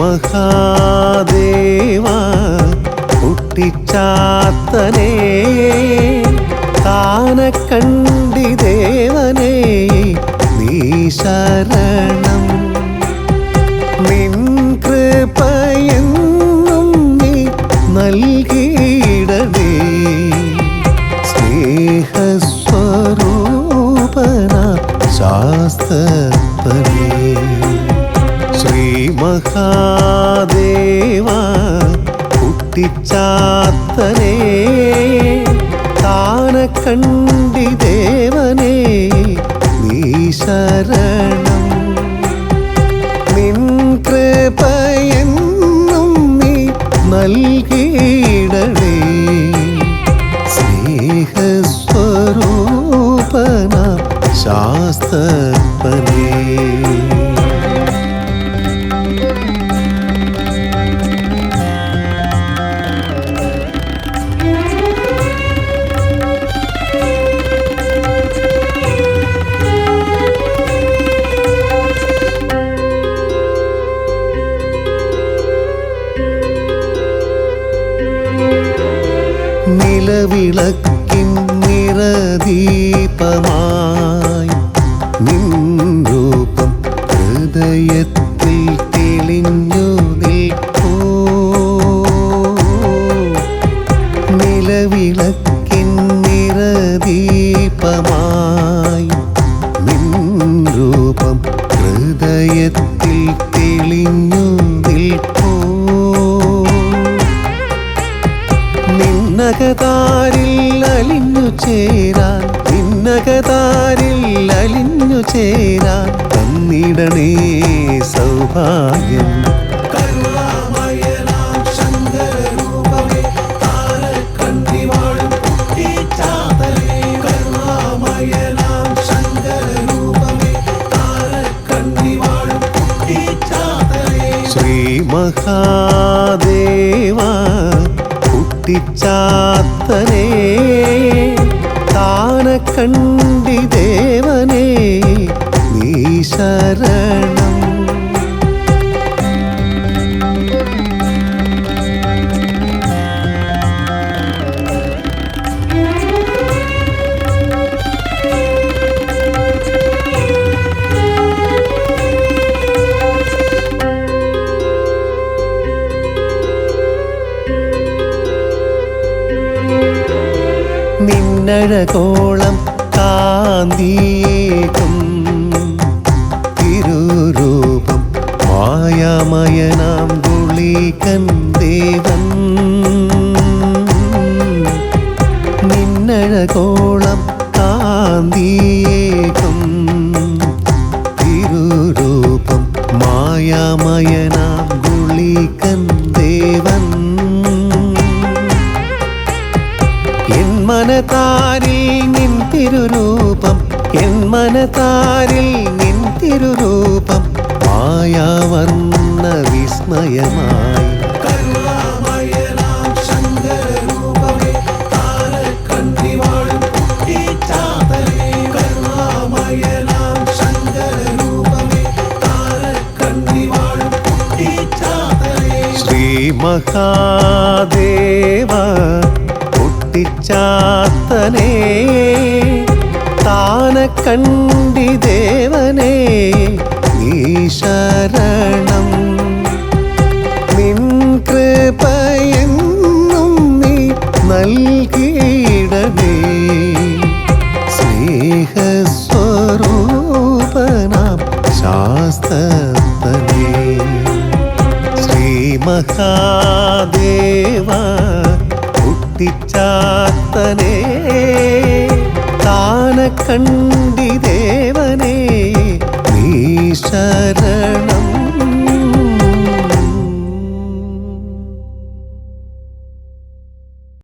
മഹാദേവ കുട്ടിച്ചാത്തനെ താന കണ്ടി ദേവനെ നീ ശരണം. നിൻ കൃപയെന്നും നീ നൽകിയിടണേ. സ്നേഹസ്വരൂപന ശാസ്ത്രപരി മഹാദേവ കുട്ടിച്ചാത്തനെ താന കണ്ടിദേവനെ നീ ശരണം നിലവിളക്കിൻ നിറദീപമായി നിൻ രൂപം ഹൃദയത്തിൽ തെളിഞ്ഞു നിൽക്കൂ നിലവിളക്കിൻ നിറദീപമായി നിന്നകതാരിൽ അലിഞ്ഞു ചേരാൻ നിന്നകതാരിൽ അലിഞ്ഞു ചേരാൻ തന്നിടണേ സൗഭാഗ്യം. ശ്രീ മഹാദേവ കുട്ടിച്ചാത്തനെ താന കണ്ടിദേവനെ നീ ശരണം നിന്നഴകോളം കാന്തിയേകും. തിരുരൂപം മായാമയനാം ഗുളികൻ ദേവൻ. നിന്നഴകോളം കാന്തിയേകും മനതാരിൽ നിൻ തിരുരൂപം എൻ മനതാരിൽ നിൻ തിരുരൂപം മായാവർണ വിസ്മയമായി. ശ്രീ മഹാദേവ കുട്ടിച്ചാത്തനെ താന കണ്ടിദേവനെ നീ ശരണം. നിൻ കൃപയെന്നും നീ നൽകിയിടണേ. സ്നേഹസ്വരൂപനാം ശാസ്ത്രപനേ ശ്രീ മഹാദേവ കുട്ടിച്ചാത്തനെ താന കണ്ടിദേവനെ നീ ശരണം